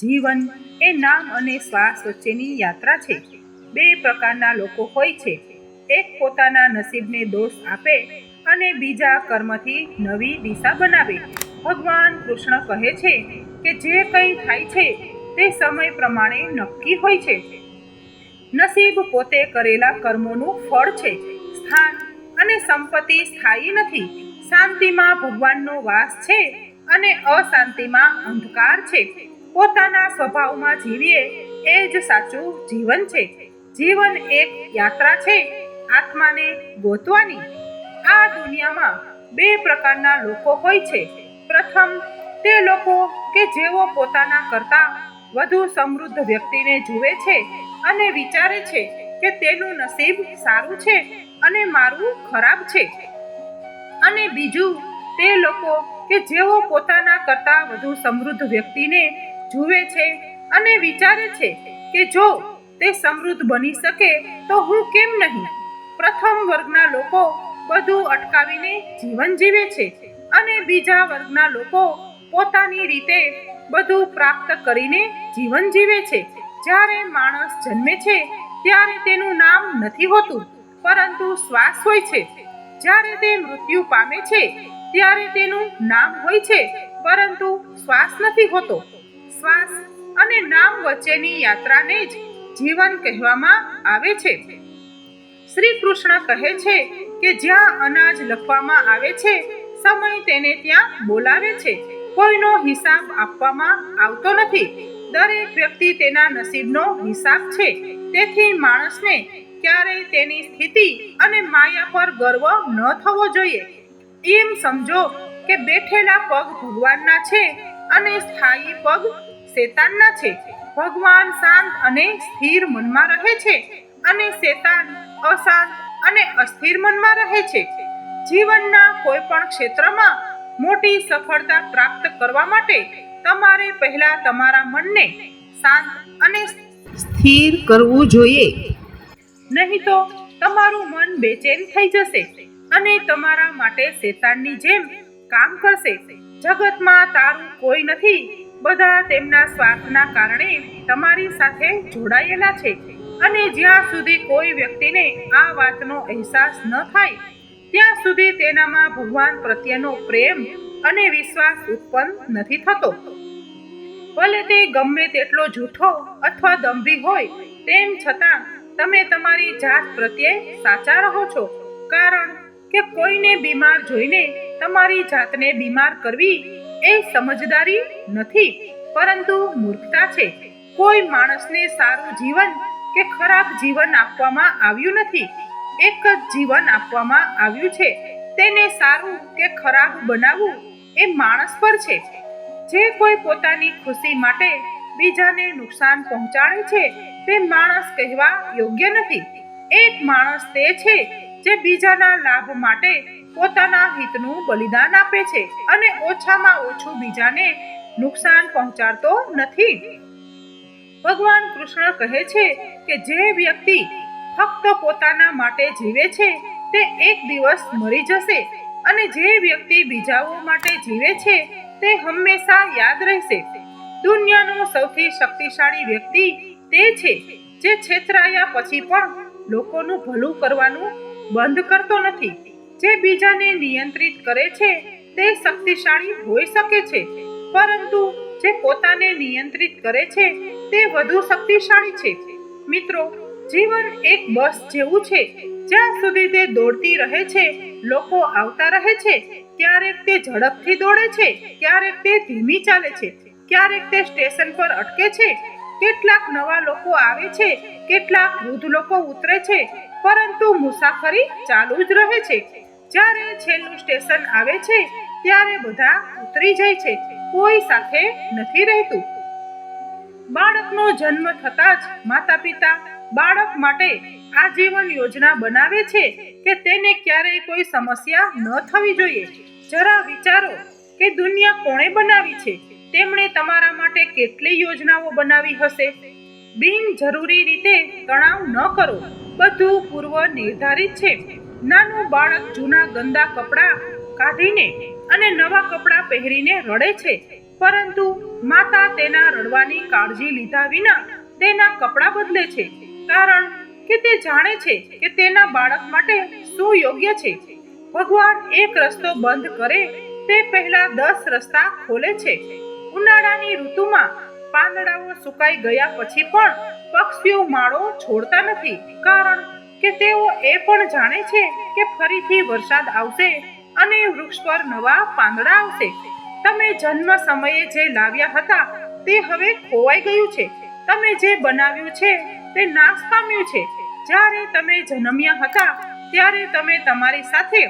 જીવન એ નામ અને શ્વાસ વચ્ચેની યાત્રા છે. બે પ્રકારના લોકો હોય છે. એક પોતાના નસીબને દોષ આપે અને બીજા કર્મથી નવી દિશા બનાવે. ભગવાન કૃષ્ણ કહે છે કે જે કંઈ થાય છે તે સમય પ્રમાણે નક્કી હોય છે. નસીબ પોતે કરેલા કર્મોનું ફળ છે. સ્થાન અને સંપત્તિ સ્થાયી નથી. શાંતિમાં ભગવાનનો વાસ છે અને અશાંતિમાં અંધકાર છે. પોતાના સ્વભાવમાં જીવીએ, એ જ સાચું જીવન છે. જીવન એક યાત્રા છે, આત્માને ગોતવાની. આ દુનિયામાં બે પ્રકારના લોકો હોય છે. પ્રથમ, તે લોકો કે જેઓ પોતાના કરતા વધુ સમૃદ્ધ વ્યક્તિને જુએ છે અને વિચારે છે કે તેનું નસીબ સારું છે અને મારું ખરાબ છે. અને બીજું, તે લોકો કે જેઓ પોતાના કરતા વધુ સમૃદ્ધ વ્યક્તિને જુએ છે અને વિચારે છે કે જો તે સમૃદ્ધ બની શકે તો હું કેમ નહીં? પ્રથમ વર્ગના લોકો બધું અટકાવીને જીવન જીવે છે અને બીજા વર્ગના લોકો પોતાની રીતે બધું પ્રાપ્ત કરીને જીવન જીવે છે. જ્યારે માણસ જન્મે છે ત્યારે તેનું નામ નથી હોતું, પરંતુ શ્વાસ હોય છે. જ્યારે તે મૃત્યુ પામે છે ત્યારે તેનું નામ હોય છે, પરંતુ શ્વાસ નથી હોતો. શ્વાસ અને નામ વચ્ચેની યાત્રાને જ જીવન કહેવામાં આવે છે. શ્રી કૃષ્ણ કહે છે કે જ્યાં અનાજ લખવામાં આવે છે, સમય તેને ત્યાં બોલાવે છે. કોઈનો હિસાબ આપવામાં આવતો નથી. દરેક વ્યક્તિ તેના નસીબનો હિસાબ છે. તેથી માણસને ક્યારેય તેની સ્થિતિ અને માયા પર ગર્વ ન થવો જોઈએ. એમ સમજો કે બેઠેલા પગ ભગવાનના છે અને સ્થાયી પગ શેતાનના છે. ભગવાન શાંત અને સ્થિર મનમાં રહે છે અને શેતાન અશાંત અને અસ્થિર મનમાં રહે છે. જીવનના કોઈ પણ ક્ષેત્રમાં મોટી સફળતા પ્રાપ્ત કરવા માટે તમારે પહેલા તમારા મનને શાંત અને સ્થિર કરવું જોઈએ. નહીં તો તમારું મન બેચેન થઈ જશે અને તમારા માટે શેતાનની જેમ કામ કરશે. જગતમાં તારું કોઈ નથી. બધા તેમના સ્વાર્થના કારણે તમારી સાથે જોડાયેલા છે અને જ્યાં સુધી કોઈ વ્યક્તિને આ વાતનો અહેસાસ ન થાય, ત્યાં સુધી તેનામાં ભગવાન પ્રત્યેનો પ્રેમ અને વિશ્વાસ ઉત્પન્ન નથી થતો. ભલે તે ગમે તેટલો જૂઠો અથવા દંભી હોય, તેમ છતાં તમે તમારી જાત પ્રત્યે સાચા રહો છો. કારણ કે કોઈને બીમાર જોઈને તમારી જાતને બીમાર કરવી એ સમજદારી નથી, પરંતુ મૂર્ખતા છે. કોઈ માણસને સારું જીવન કે ખરાબ જીવન આપવામાં આવ્યું નથી. એક જ જીવન આપવામાં આવ્યું છે. તેને સારું કે ખરાબ બનાવવું એ માણસ પર છે. જે કોઈ પોતાની ખુશી માટે બીજાને નુકસાન પહોંચાડે છે, તે માણસ કહેવા યોગ્ય નથી. એક માણસ તે છે જે બીજાના લાભ માટે પોતાના હિતનું બલિદાન આપે છે અને ઓછામાં ઓછું બીજાને નુકસાન પહોંચાડતો નથી. ભગવાન કૃષ્ણ કહે છે કે જે વ્યક્તિ ફક્ત પોતાના માટે જીવે છે, તે એક દિવસ મરી જશે અને જે વ્યક્તિ બીજાઓ માટે જીવે છે, તે હંમેશા યાદ રહેશે. દુનિયાનો સૌથી શક્તિશાળી વ્યક્તિ તે છે જે છેતરાયા પછી પણ લોકોનું ભલું કરવાનું બંધ કરતો નથી. જે બીજાને નિયંત્રિત કરે છે, તે શક્તિશાળી હોઈ શકે છે. પરંતુ જે પોતાને નિયંત્રિત કરે છે, તે વધુ શક્તિશાળી છે. મિત્રો, જીવન એક બસ જેવું છે. જ્યાં સુધી તે દોડતી રહે છે, લોકો આવતા રહે છે, ક્યારેક તે ઝડપથી દોડે છે, ક્યારેક તે ધીમી ચાલે છે, ક્યારેક તે સ્ટેશન પર અટકે છે. કેટલાક નવા લોકો આવે છે, કેટલાક વૃદ્ધ લોકો ઉતરે છે પરંતુ મુસાફરી ચાલુ જ રહે છે. જ્યારે છેલ્લું સ્ટેશન આવે છે, ત્યારે બધા ઉતરી જાય છે. કોઈ સાથે નથી રહેતું. બાળકનો જન્મ થતાં જ માતા પિતા બાળક માટે આજીવન યોજના બનાવે છે કે તેને ક્યારેય કોઈ સમસ્યા ન થવી જોઈએ. જરા વિચારો કે દુનિયા કોણે બનાવી છે? તેમણે તમારા માટે કેટલી યોજનાઓ બનાવી હશે? બિનજરૂરી રીતે તણાવ ન કરો. બધું પૂર્વ નિર્ધારિત છે. નાનું બાળક જૂના ગંદા કપડાં કાઢીને અને નવા કપડાં પહેરીને રડે છે. પરંતુ માતા તેના રડવાની કાળજી લીધા વિના તેના કપડાં બદલે છે. કારણ કે તે જાણે છે કે તેના બાળક માટે શું યોગ્ય છે. ભગવાન એક રસ્તો બંધ કરે તે પહેલા દસ રસ્તા ખોલે છે. ઉનાળાની ઋતુમાં પાંદડાઓ સુકાઈ ગયા પછી પણ પક્ષીઓ માળો છોડતા નથી. કારણ કે તેઓ એ પણ જાણે છે કે ફરીથી વરસાદ આવશે અને વૃક્ષ પર નવા પાંદડા આવશે. તમે જન્મ સમયે જે લાવ્યા હતા તે હવે ખોવાઈ ગયું છે. તમે જે બનાવ્યું છે તે નાશ પામ્યું છે. જ્યારે તમે જન્મ્યા હતા ત્યારે તમે તમારી સાથે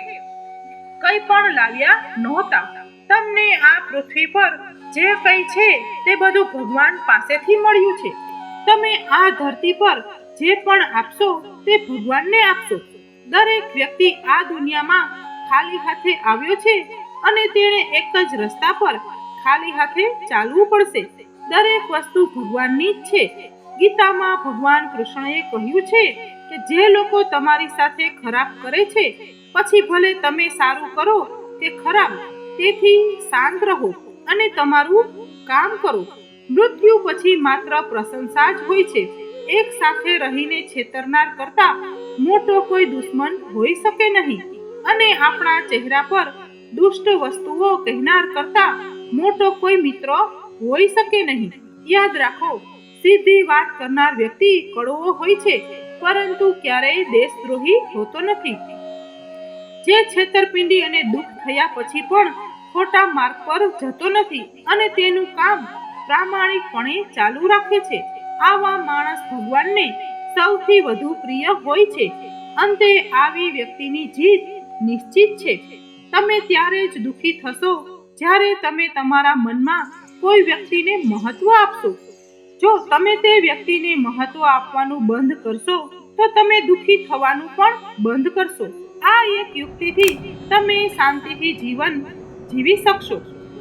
કંઈ પણ લાવ્યા નહોતા. તમને આ પૃથ્વી પર જે કંઈ છે તે બધું ભગવાન પાસેથી મળ્યું છે. તમે આ ધરતી પર જે પણ આપશો તે ભગવાનને આપશો. દરેક વ્યક્તિ આ દુનિયામાં ખાલી હાથે આવ્યો છે અને તેણે એક જ રસ્તા પર ખાલી હાથે ચાલવું પડશે. દરેક વસ્તુ ભગવાનની જ છે. ગીતામાં ભગવાન કૃષ્ણએ કહ્યું છે કે જે લોકો તમારી સાથે ખરાબ કરે છે, પછી ભલે તમે સારું કરો કે ખરાબ, તેથી શાંત રહો. અને તમારું કામ કરો. મૃત્યુ પછી માત્ર પ્રશંસા જ હોય છે. એક સાથે રહીને છેતરનાર કરતા મોટો કોઈ દુશ્મન હોઈ શકે નહીં. અને આપણા ચહેરા પર દુષ્ટ વસ્તુઓ કહેનાર કરતા મોટો કોઈ મિત્ર હોઈ શકે નહીં. યાદ રાખો, સીધી વાત કરનાર વ્યક્તિ કડવો હોય છે, પરંતુ ક્યારેય દેશદ્રોહી હોતો નથી. જે છેતરપિંડી અને દુઃખ થયા પછી પણ ખોટા માર્ગ પર જતો નથી અને તેનું કામ પ્રામાણિકપણે ચાલુ રાખે છે. આવા માણસ ભગવાનને સૌથી વધુ પ્રિય હોય છે. અંતે આવી વ્યક્તિની જીત નિશ્ચિત છે. તમે ત્યારે જ દુઃખી થશો જ્યારે તમે તમારા મનમાં કોઈ વ્યક્તિને મહત્વ આપશો. જો તમે તે વ્યક્તિને મહત્વ આપવાનું બંધ કરશો, તો તમે દુખી થવાનું પણ બંધ કરશો. આ એક યુક્તિથી તમે શાંતિથી જીવન જીવી શકશો,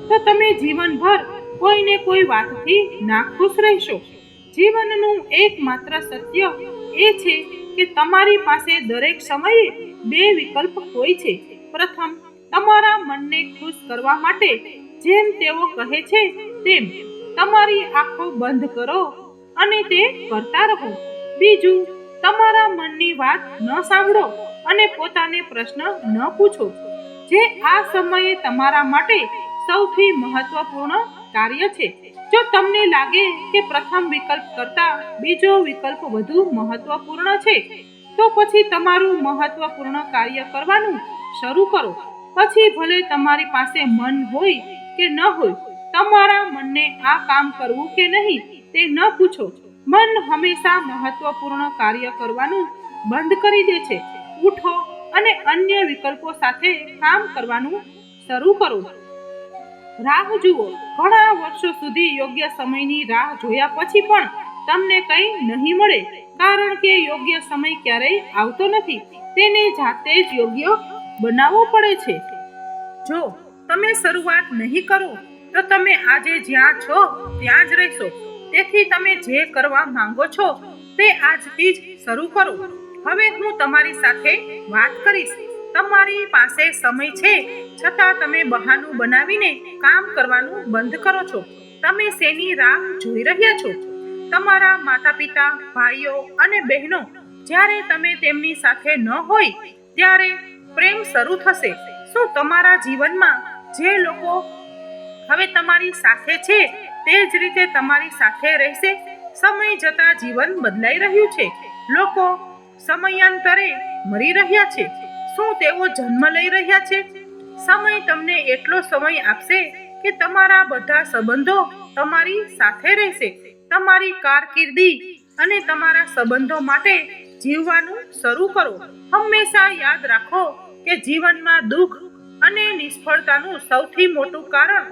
તો તમે જીવનભર કોઈને કોઈ વાતથી નાખુશ રહેશો. જીવનનું એકમાત્ર સત્ય એ છે કે તમારી પાસે દરેક સમયે બે વિકલ્પ હોય છે. પ્રથમ, તમારા મનને ખુશ કરવા માટે જેમ તેઓ કહે છે તેમ તમારી આંખો બંધ કરો અને તે કરતા રહો. બીજું, તમારા મનની વાત ન સાંભળો અને પોતાને પ્રશ્ન ન પૂછો. જે આ સમયે તમારા માટે સૌથી મહત્વપૂર્ણ કાર્ય છે. જો તમને લાગે કે પ્રથમ વિકલ્પ કરતાં બીજો વિકલ્પ વધુ મહત્વપૂર્ણ છે, તો પછી તમારું મહત્વપૂર્ણ કાર્ય કરવાનું શરૂ કરો. પછી ભલે તમારી પાસે મન હોય કે ન હોય, તમારા મનને આ કામ કરવું કે નહીં તે ન પૂછો. મન હંમેશા મહત્વપૂર્ણ કાર્ય કરવાનું બંધ કરી દે છે. ઉઠો અને અન્ય વિકલ્પો સાથે કામ કરવાનું શરૂ કરો. રાહ જુઓ. ઘણા વર્ષો સુધી યોગ્ય સમયની રાહ જોયા પછી પણ તમને કંઈ નહીં મળે, કારણ કે યોગ્ય સમય ક્યારેય આવતો નથી. તેને જાતે જ યોગ્ય બનાવવો પડે છે. જો તમે શરૂઆત નહીં કરો, તો તમે આજે જ્યાં છો ત્યાં જ રહેશો. તેથી તમે જે કરવા માંગો છો, તે આજથી જ શરૂ કરો. હવે હું તમારી સાથે વાત કરીશ. તમારી પાસે સમય છે. છતાં તમે બહાનું બનાવીને કામ કરવાનું બંધ કરો છો. તમે શેની રાહ જોઈ રહ્યા છો? તમારા માતા પિતા ભાઈઓ અને બહેનો, જ્યારે તમે તેમની સાથે ન હોય, ત્યારે પ્રેમ શરૂ થશે. શું તમારા જીવનમાં જે લોકો હવે તમારી સાથે છે, તે જ રીતે તમારી સાથે રહેશે? સમય જતાં જીવન બદલાઈ રહ્યું છે. લોકો સમયાંતરે મરી રહ્યા છે. શું તેઓ જન્મ લઈ રહ્યા છે? સમય તમને એટલો સમય આપશે કે તમારા બધા સંબંધો તમારી સાથે રહેશે. તમારી કારકિર્દી અને તમારા સંબંધો માટે જીવવાનું શરૂ કરો. હંમેશા યાદ રાખો કે જીવનમાં દુઃખ અને નિષ્ફળતાનું સૌથી મોટું કારણ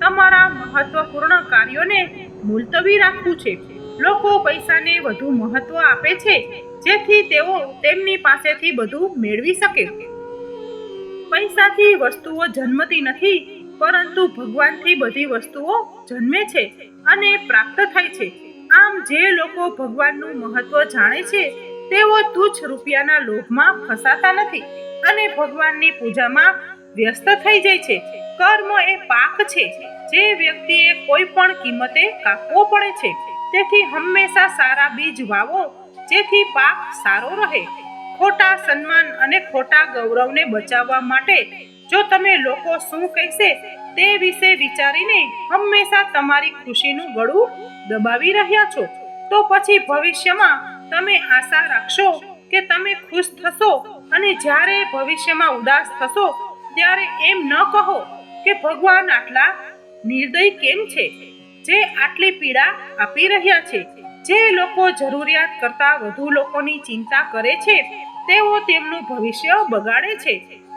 તમારા મહત્વપૂર્ણ કાર્યોને મુલતવી રાખવું છે. લોકો પૈસાને વધુ મહત્વ આપે છે. જેથી તેઓ તેમની પાસેથી બધું મેળવી શકે. પૈસાથી વસ્તુઓ જન્મતી નથી, પરંતુ ભગવાનથી બધી વસ્તુઓ જન્મે છે અને પ્રાપ્ત થાય છે. આમ જે લોકો ભગવાનનું મહત્વ જાણે છે, તેઓ તુચ્છ રૂપિયાના લોભમાં ફસાતા નથી અને ભગવાનની પૂજામાં વ્યસ્ત થઈ જાય છે. કર્મ એ પાક છે, જે વ્યક્તિએ કોઈ પણ કિંમતે કાપવો પડે છે. તેથી હંમેશા સારા બીજ વાવો જેથી પાક સારો રહે. ખોટા સન્માન અને ખોટા ગૌરવને બચાવવા માટે જો તમે લોકો શું કહેશે તે વિશે વિચારીને હંમેશા તમારી ખુશીનું ગળું દબાવી રહ્યા છો, તો પછી ભવિષ્યમાં તમે આશા રાખશો કે તમે ખુશ થશો અને જ્યારે ભવિષ્યમાં ઉદાસ થશો, ત્યારે એમ ન કહો કે ભગવાન આટલા નિર્દય કેમ છે? જે આટલી પીડા આપી રહ્યા છે. જે લોકો જરૂરિયાત કરતાં વધુ લોકોની ચિંતા કરે છે, તેઓ તેમનું ભવિષ્ય બગાડે છે.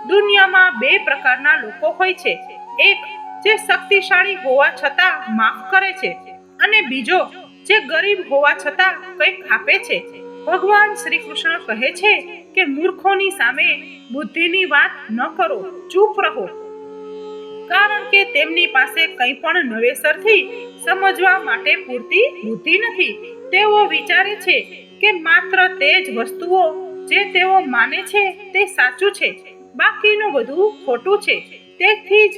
દુનિયામાં બે પ્રકારના લોકો હોય છે. એક જે શક્તિશાળી હોવા છતાં માફ કરે છે અને બીજો જે ગરીબ હોવા છતાં કંઈક આપે છે. ભગવાન શ્રી કૃષ્ણ કહે છે કે મૂર્ખોની સામે બુદ્ધિની વાત ન કરો, ચૂપ રહો. કારણ કે તેમની પાસે કંઈ પણ નવેસરથી સમજવા માટે પૂરતી બુદ્ધિ નથી. તેઓ વિચારે છે કે માત્ર તે જ વસ્તુઓ જે તેઓ માને છે તે સાચું છે. બાકીનું બધું ખોટું છે. તેથી જ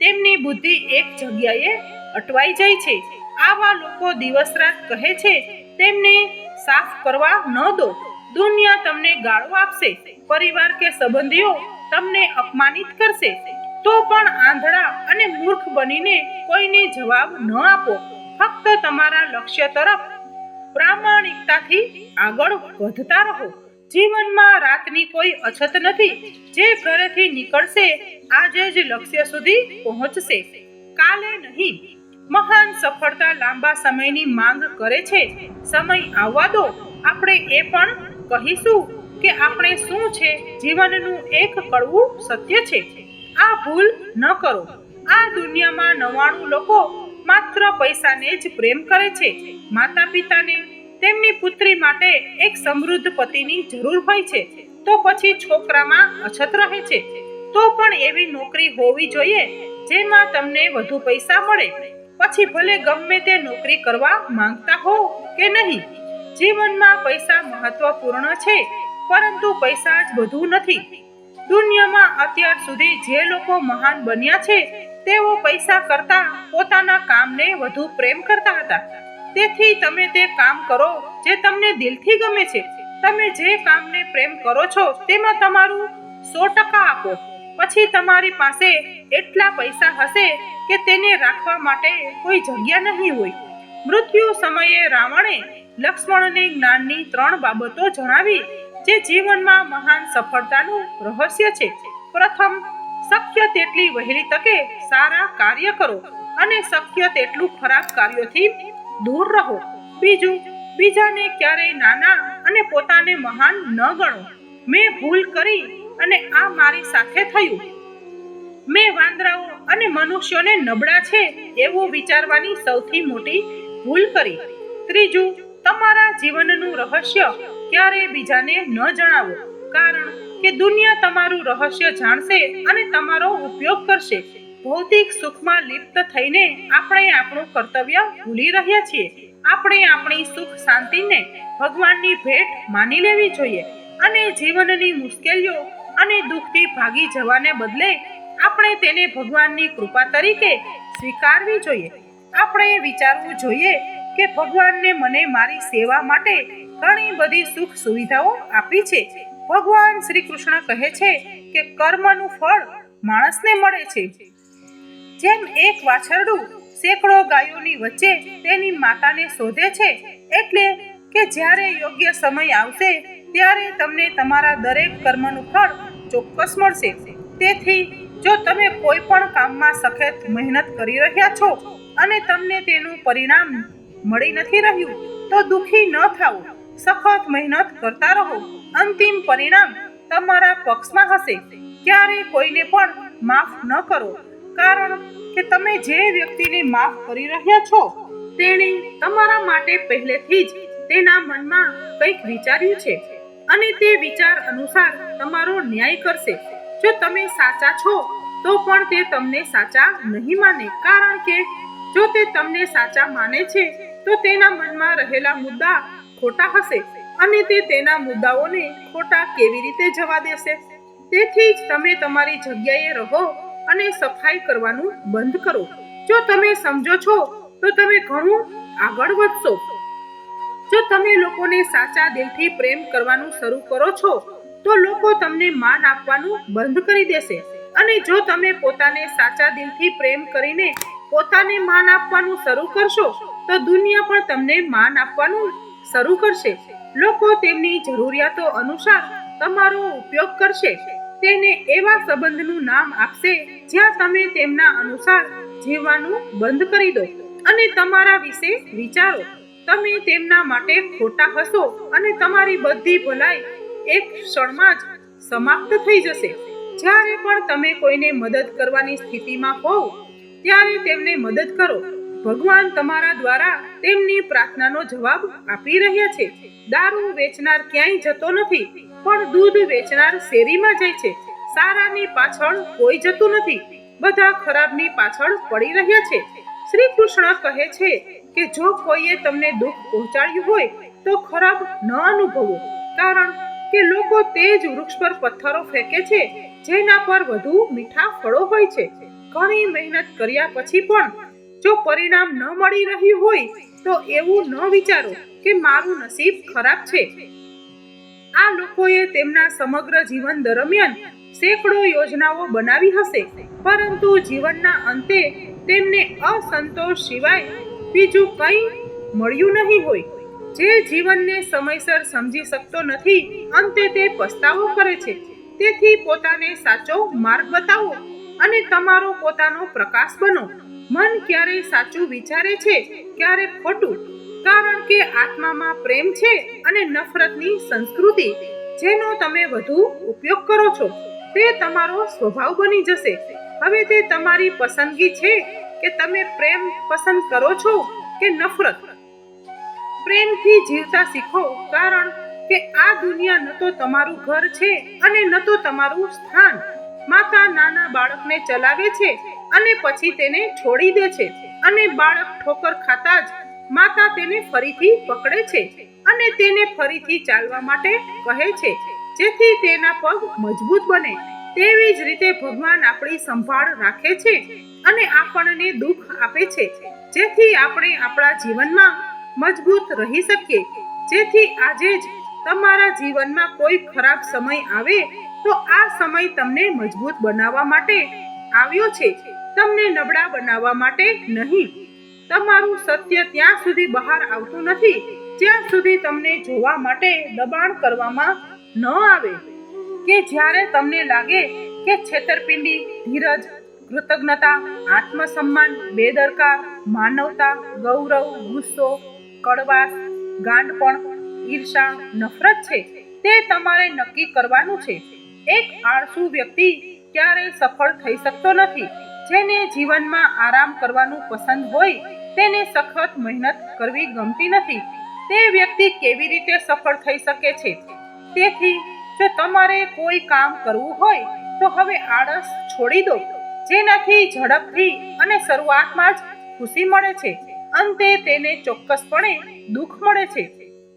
તેમની બુદ્ધિ એક જગ્યાએ અટવાઈ જાય છે. આવા લોકો દિવસ રાત કહે છે, તેમને સાફ કરવા ન દો. દુનિયા તમને ગાળો આપશે. પરિવાર કે સંબંધીઓ તમને અપમાનિત કરશે. તો પણ આંધળા અને મૂર્ખ બનીને કોઈને જવાબ ન આપો. ફક્ત તમારા લક્ષ્ય તરફ પ્રામાણિકતાથી આગળ વધતા રહો. જીવનમાં રાતની કોઈ અછત નથી. જે ઘરેથી નીકળશે, આજે જ લક્ષ્ય સુધી પહોંચશે. કાલે નહીં. મહાન સફળતા લાંબા સમયની માંગ કરે છે. સમય આવવા દો. આપણે એ પણ કહીશું કે આપણે શું છે? જીવનનું એક કડવું સત્ય છે. આ ભૂલ ન કરો. આ દુનિયામાં નવાણું લોકો માત્ર પૈસાને જ પ્રેમ કરે છે. માતા પિતાને તેમની પુત્રી માટે એક સમૃદ્ધ પતિની જરૂર હોય છે. તો પછી છોકરામાં અછત રહે છે. તો પણ એવી નોકરી હોવી જોઈએ જેમાં તમને વધુ પૈસા મળે. પછી ભલે ગમે તે નોકરી કરવા માંગતા હો કે નહીં, જીવનમાં પૈસા મહત્વપૂર્ણ છે, પરંતુ પૈસા જ બધું નથી. દુનિયામાં અત્યાર સુધી જે લોકો મહાન બન્યા છે તેઓ પૈસા કરતા પોતાના કામને વધુ પ્રેમ કરતા હતા. તેથી તમે તે કામ કરો જે તમને દિલથી ગમે છે. તમે જે કામને પ્રેમ કરો છો તેમાં તમારું સો ટકા આપો. પછી તમારી પાસે એટલા પૈસા હશે કે તેને રાખવા માટે કોઈ જગ્યા નહીં હોય. મૃત્યુ સમયે રાવણે લક્ષ્મણને જ્ઞાનની ત્રણ બાબતો જણાવી, જે જીવનમાં મહાન સફળતાનું રહસ્ય છે. પ્રથમ શક્ય તેટલી વહેલી તકે સારા કાર્ય કરો અને શક્ય તેટલું ખરાબ કાર્યોથી દૂર રહો. બીજું, બીજાને ક્યારેય નાના અને પોતાને મહાન ન ગણો. મેં ભૂલ કરી અને આ મારી સાથે થયું. મેં વાંદરાઓ અને મનુષ્યોને નબળા છે એવું વિચારવાની સૌથી મોટી ભૂલ કરી. ત્રીજું, તમારા જીવનનું રહસ્ય ક્યારે બીજાને ન જણાવો. કારણ કે દુનિયા તમારું રહસ્ય જાણશે અને તમારો ઉપયોગ કરશે. ભૌતિક સુખમાં લિપ્ત થઈને આપણે આપણું કર્તવ્ય ભૂલી રહ્યા છીએ. આપણે આપણી સુખ શાંતિને ભગવાનની ભેટ માની લેવી જોઈએ અને જીવનની મુશ્કેલીઓ અને દુઃખથી ભાગી જવાને બદલે આપણે તેને ભગવાનની કૃપા તરીકે સ્વીકારવી જોઈએ. આપણે વિચારવું જોઈએ કે ભગવાનને મને મારી સેવા માટે ઘણી બધી સુખ સુવિધાઓ આપી છે. ભગવાન શ્રી કૃષ્ણ કહે છે કે કર્મનું ફળ માણસને મળે છે. જેમ એક વાછરડું સેંકડો ગાયોની વચ્ચે તેની માતાને શોધે છે, એટલે કે જ્યારે યોગ્ય સમય આવશે, ત્યારે તમને તમારા દરેક કર્મનું ફળ ચોક્કસ મળશે. તેથી, જો તમે કોઈ પણ કામમાં સખત મહેનત કરી રહ્યા છો અને તમને તેનું પરિણામ મળી નથી રહ્યું, તો દુખી ન થાઓ. સખત મહેનત કરતા રહો. અંતિમ પરિણામ તમારા પક્ષમાં હશે. ક્યારે કોઈને પણ માફ ન કરો. કારણ કે તમે જે વ્યક્તિને માફ કરી રહ્યા છો, તેણે તમારા માટે પહેલેથી જ તેના મનમાં કંઈક વિચાર્યું છે અને તે વિચાર અનુસાર તમારો ન્યાય કરશે. જો તમે સાચા છો, તો પણ તે તમને સાચા નહીં માને. કારણ કે જો તે તમને સાચા માને છે, તો તેના મનમાં રહેલા મુદ્દા ખોટા હશે. અને તે તેના મુદ્દાઓને ખોટા કેવી રીતે જવા દેશે? તેથી જ તમે તમારી જગ્યાએ રહો અને સફાઈ કરવાનું બંધ કરો. જો તમે સમજો છો, તો તમે ઘણું આગળ વધશો. જો તમે લોકોને સાચા દિલથી પ્રેમ કરવાનું શરૂ કરો છો, તો લોકો તમને માન આપવાનું બંધ કરી દેશે. અને જો તમે પોતાને સાચા દિલથી પ્રેમ કરીને પોતાને માન આપવાનું શરૂ કરશો, તો દુનિયા પણ તમને માન આપવાનું શરૂ કરશે. લોકો તેમની જરૂરિયાતો અનુસાર તમારો ઉપયોગ કરશે. તેને એવા સંબંધનું નામ આપશે જ્યાં તમે તેમના અનુસાર જીવવાનું બંધ કરી દો અને તમારા વિશે વિચારો. તમે તેમના માટે ખોટા હશો અને તમારી બધી ભલાઈ એક ક્ષણમાં જ સમાપ્ત થઈ જશે. જ્યારે પણ તમે કોઈને મદદ કરવાની સ્થિતિમાં હોવ, ત્યારે તેમને મદદ કરો. ભગવાન તમારા દ્વારા તેમની પ્રાર્થનાનો જવાબ આપી રહ્યા છે. દારૂ વેચનાર ક્યાંય જતો નથી, પણ દૂધ વેચનાર શેરીમાં જાય છે. સારાની પાછળ કોઈ જતું નથી. બધા ખરાબની પાછળ પડી રહ્યા છે. શ્રી કૃષ્ણ કહે છે કે જો કોઈએ તમને દુઃખ પહોંચાડ્યું હોય, તો ખરાબ ન અનુભવો. કારણ કે લોકો તે જ વૃક્ષ પર પથ્થરો ફેંકે છે, જેના પર વધુ મીઠા ફળો હોય છે. ઘણી મહેનત કર્યા પછી પણ જો પરિણામ ન મળી રહ્યું હોય, તો એવું ન વિચારો કે મારું નસીબ ખરાબ છે. આ લોકોએ તેમના સમગ્ર જીવન દરમિયાન સેંકડો યોજનાઓ બનાવી હશે, પરંતુ જીવનના અંતે તેમને અસંતોષ સિવાય બીજું કંઈ મળ્યું નહીં હોય. જે જીવનને સમયસર સમજી શકતો નથી, અંતે તે પસ્તાવો કરે છે. તેથી પોતાને સાચો માર્ગ બતાવો અને તમારો પોતાનો પ્રકાશ બનો. મન ક્યારે સાચું વિચારે છે, ક્યારે ખોટું? કારણ કે આત્મામાં પ્રેમ છે અને નફરતની સંસ્કૃતિ, જેનો તમે વધુ ઉપયોગ કરો છો, તે તમારો સ્વભાવ બની જશે. હવે તે તમારી પસંદગી છે કે તમે પ્રેમ પસંદ કરો છો કે નફરત? પ્રેમથી જીવતા શીખો, કારણ કે આ દુનિયા ન તો તમારું ઘર છે અને ન તો તમારું સ્થાન. માતા નાના બાળકને ચલાવે છે અને પછી તેને છોડી દે છે. અને બાળક ઠોકર ખાતા જ માતા તેને ફરીથી પકડે છે અને તેને ફરીથી ચાલવા માટે કહે છે. જેથી તેના પગ મજબૂત બને. તેવી જ રીતે ભગવાન આપણી સંભાળ રાખે છે અને આપણને દુઃખ આપે છે. જેથી આપણે આપણા જીવનમાં મજબૂત રહી શકીએ. જેથી આજે જ તમારા જીવનમાં કોઈ ખરાબ સમય આવે તો આ સમય તમને મજબૂત બનાવવા માટે આવ્યો છે. તમને નબળા બનાવવા માટે નહીં. તમારું સત્ય ત્યાં સુધી બહાર આવતું નથી. જ્યાં સુધી તમને જોવા માટે દબાણ કરવામાં ન આવે. કે જ્યારે તમને લાગે કે છેતરપિંડી, ધીરજ, કૃતજ્ઞતા, આત્મસન્માન, બેદરકાર, માનવતા, ગૌરવ, ગુસ્સો, કડવાશ, ગાંડપણ, ઈર્ષા, નફરત છે, તે તમારે નક્કી કરવાનું છે. એક આળસુ વ્યક્તિ ક્યારેય સફળ થઈ શકતો નથી. જેને જીવનમાં આરામ કરવાનું પસંદ હોય તેને સખત મહેનત કરવી ગમતી નથી. તે વ્યક્તિ કેવી રીતે સફળ થઈ શકે છે? તેથી, જો તમારે કોઈ કામ કરવું હોય, તો હવે આળસ છોડી દો. જેનાથી ઝડપથી અને શરૂઆતમાં જ ખુશી મળે છે. અંતે તેને ચોક્કસપણે દુઃખ મળે છે.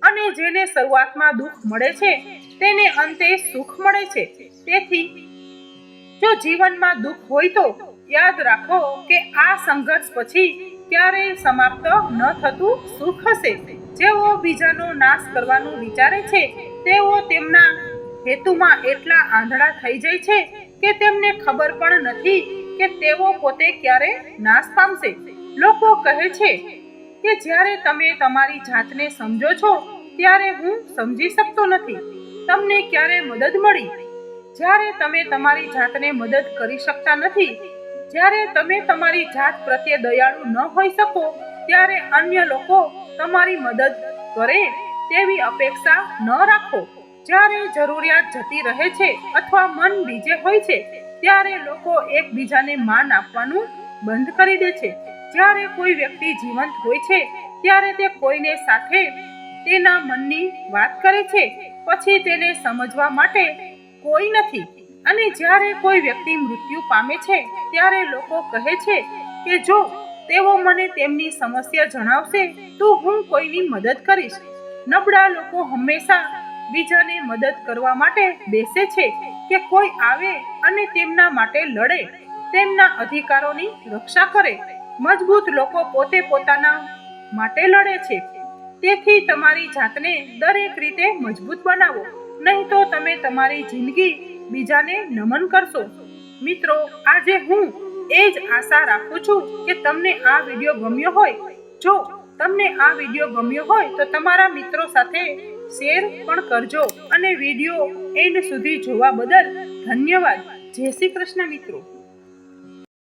અને જેને શરૂઆતમાં દુઃખ મળે છે, તેને અંતે સુખ મળે છે. તેથી, જો જીવનમાં દુઃખ હોય તો યાદ રાખો કે આ સંઘર્ષ પછી ક્યારેય સમાપ્ત ન થતું સુખ હશે. જેઓ બીજાનો નાશ કરવાનું વિચારે છે, તેઓ તેમના હેતુમાં એટલા આંધળા થઈ જાય છે કે તેમને ખબર પણ નથી કે તેઓ પોતે ક્યારે નાશ પામશે. લોકો કહે છે કે જ્યારે તમે તમારી જાતને સમજો છો, ત્યારે હું સમજી શકતો નથી. તમને ક્યારે મદદ મળી? જ્યારે તમે તમારી જાતને મદદ કરી શકતા નથી જ્યારે તમે તમારી જાત પ્રત્યે દયાળુ ન હોઈ શકો, ત્યારે અન્ય લોકો તમારી મદદ કરે તેવી અપેક્ષા ન રાખો. જ્યારે જરૂરિયાત જતી રહે છે અથવા મન બીજે હોય છે, ત્યારે લોકો એકબીજાને માન આપવાનું બંધ કરી દે છે. જ્યારે કોઈ વ્યક્તિ જીવંત હોય છે, ત્યારે તે કોઈને સાથે તેના મનની વાત કરે છે. પછી તેને સમજવા માટે કોઈ નથી. અને જ્યારે કોઈ વ્યક્તિ મૃત્યુ પામે છે, ત્યારે લોકો કહે છે કે, જો તેઓ મને તેમની સમસ્યા જણાવશે, તો હું કોઈની મદદ કરીશ. નબળા લોકો હંમેશા બીજાને મદદ કરવા માટે બેસે છે કે કોઈ આવે અને તેમના માટે લડે, તેમના અધિકારોની રક્ષા કરે. મજબૂત લોકો પોતે પોતાના માટે લડે છે. તેથી તમારી જાતને દરેક રીતે મજબૂત બનાવો. નહીં તો તમે તમારી જિંદગી બીજાને નમન કરશો. મિત્રો, આજે હું એ જ આશા રાખું છું કે તમને આ વીડિયો ગમ્યો હોય. જો તમને આ વીડિયો ગમ્યો હોય તો તમારા મિત્રો સાથે શેર પણ કરજો અને વીડિયો એન્ડ સુધી જોવા બદલ ધન્યવાદ. જય શ્રી કૃષ્ણ મિત્રો.